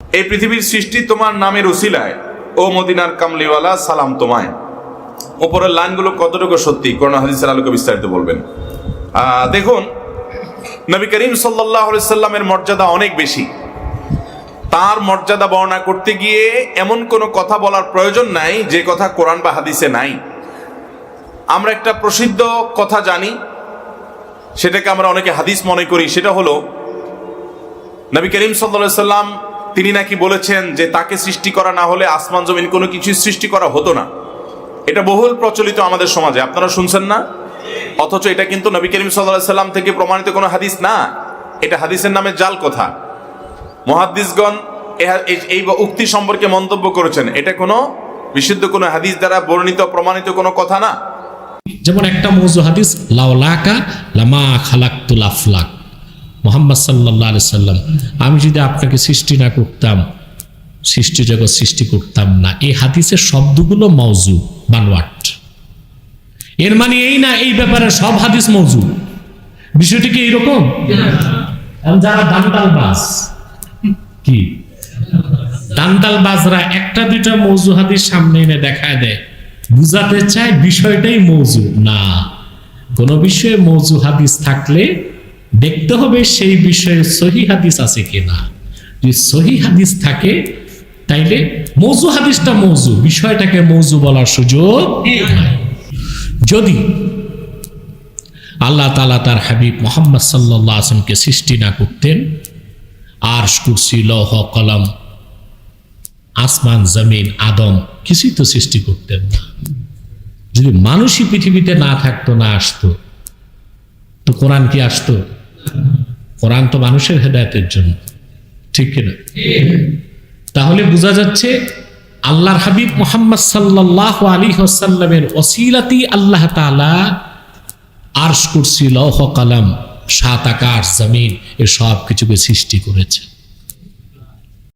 এই পৃথিবীর সৃষ্টি তোমার নামের উসিলায় ও মদিনার কামলিওয়ালা, সালাম তোমায়। ওপরের লাইনগুলো কতটুকু সত্যি করোনা হাদিসের আলোকে বিস্তারিত বলবেন। দেখুন, নবী করিম সাল্লাহ সাল্লামের মর্যাদা অনেক বেশি। তার মর্যাদা বর্ণনা করতে গিয়ে এমন কোনো কথা বলার প্রয়োজন নাই, যে কথা কোরআন বা হাদিসে নাই। আমরা একটা প্রসিদ্ধ কথা জানি, সেটাকে আমরা অনেকে হাদিস মনে করি, সেটা হলো, নবী করিম সাল্লা সাল্লাম তিনি নাকি বলেছেন যে তাকে সৃষ্টি করা না হলে আসমান, জমিন কোনো কিছু সৃষ্টি করা হতো না। এটা বহুল প্রচলিত আমাদের সমাজে। আপনারা শুনছেন না? অথচ এটা কিন্তু নবী করিম সাল্লাহ সাল্লাম থেকে প্রমাণিত কোনো হাদিস না। এটা হাদিসের নামে জাল কথা। মহাদ্দিসগণ এ- এই- উক্তি সম্পর্কে মন্তব্য করেছেন। এটা কোনো বিশুদ্ধ কোনো হাদিস দ্বারা বর্ণিত, প্রমাণিত কোনো কথা না। যেমন একটা মৌজু হাদিস লাউলাকা লামা খালাক্তুল আফলাক। মোহাম্মদ সাল্লাহ সাল্লাম, আমি যদি আপনাকে সৃষ্টি না করতাম, সৃষ্টি জগৎ সৃষ্টি করতাম না। এই হাদিসের শব্দগুলো মৌজু বানওয়াট এর মানে এই না, এই ব্যাপারে সব হাদিস মৌজু বিষয়টি কি এইরকম? যারা দান্তাল বাস, কি? দান্তাল বাজরা একটা দুইটা মৌজু হাদিস সামনে এনে দেখায় দেয়। বুঝাতে চায় বিষয়টাই মৌজু না। কোন বিষয়ে মৌজু হাদিস থাকলে দেখতে হবে সেই বিষয়ে সহি হাদিস আছে কিনা। যদি সহি হাদিস থাকে, তাইলে মৌজু হাদিসটা মৌজু, বিষয়টাকে মৌজু বলার সুযোগ যদি আল্লাহ তালা তার হাবিব মোহাম্মদ সাল্লাহ আসলামকে সৃষ্টি না করতেন আর কুরসি, লৌহ, কলম, আসমান, জমিন, আদম, কিছুই তো সৃষ্টি করতেন না। যদি মানুষই পৃথিবীতে না থাকতো, না আসতো, তো কোরআন কি আসতো? কোরআন তো মানুষের হেদায়তের জন্য। ঠিক কিনা? তাহলে বোঝা যাচ্ছে আল্লাহর হাবিব মোহাম্মদ সাল্লাহ আলী হাসাল্লামের অসিলাতি আল্লাহ তালা আর্শ কুরসি, লৌহ কালাম, সাত আকাশ জমিন এ সব কিছুকে সৃষ্টি করেছে